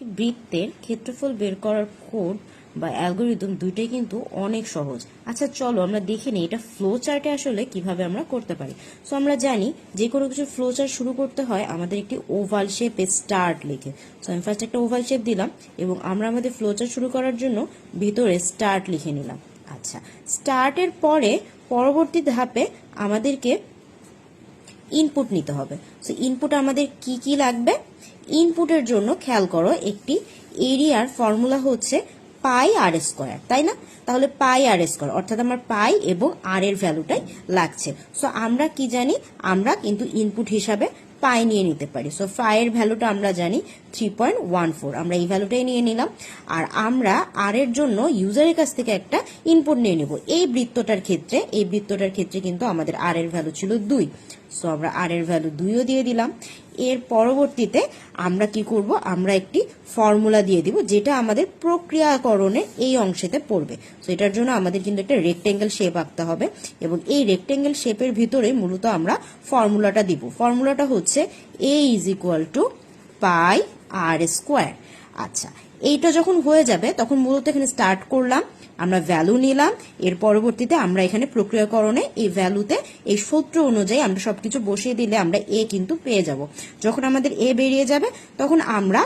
বৃত্তের ক্ষেত্রফল বের করার কোড বা অ্যালগোরিদম দুইটাই কিন্তু অনেক সহজ। আচ্ছা চলো আমরা দেখে নিই এটা ফ্লো চার্টে আসলে কীভাবে আমরা করতে পারি। সো আমরা জানি যে কোনো কিছু ফ্লো চার্ট শুরু করতে হয় আমাদের একটি ওভাল শেপে স্টার্ট লিখে। সো আমি ফার্স্ট একটা ওভাল শেপ দিলাম এবং আমরা আমাদের ফ্লো চার্ট শুরু করার জন্য ভিতরে স্টার্ট লিখে নিলাম। আচ্ছা স্টার্টের পরে পরবর্তী ধাপে আমাদেরকে ইনপুট নিতে হবে। সো ইনপুট আমাদের কি কি লাগবে? ইনপুটের জন্য খেয়াল করো, একটি এরিয়ার ফর্মুলা হচ্ছে পাই আর স্কোয়ার তাই না? তাহলে পাই আর স্কোয়ার অর্থাৎ আমার পাই এবং আর এর ভ্যালুটাই লাগছে। সো আমরা কি জানি? আমরা কিন্তু ইনপুট হিসাবে পাই নিয়ে নিতে পারি। সো ফাইয়ের ভ্যালুটা আমরা জানি থ্রি পয়েন্ট ওয়ান ফোর আমরা এই ভ্যালুটাই নিয়ে নিলাম। আর আমরা আর এর জন্য ইউজারের কাছ থেকে একটা ইনপুট নিয়ে নিব। এই বৃত্তটার ক্ষেত্রে, এই বৃত্তটার ক্ষেত্রে কিন্তু আমাদের আর এর ভ্যালু ছিল দুই। সো আমরা আর এর ভ্যালু দুইও দিয়ে দিলাম। এর পরবর্তীতে আমরা কি করব? আমরা একটি ফর্মুলা দিয়ে দিব যেটা আমাদের প্রক্রিয়াকরণে এই অংশেতে পড়বে। তো এটার জন্য আমাদের কিন্তু একটা রেক্টেঙ্গেল শেপ আঁকতে হবে এবং এই রেক্টেঙ্গেল শেপের ভিতরে মূলত আমরা ফর্মুলাটা দিব। ফর্মুলাটা হচ্ছে A is equal to pi r square আচ্ছা এইটা যখন হয়ে যাবে, তখন মূলত এখানে স্টার্ট করলাম, আমরা ভ্যালু নিলাম, এর পরবর্তীতে আমরা এখানে প্রক্রিয়াকরণে এই ভ্যালুতে এই সূত্র অনুযায়ী আমরা সবকিছু বসিয়ে দিলে আমরা এ কিন্তু পেয়ে যাব। যখন আমাদের এ বেরিয়ে যাবে, তখন আমরা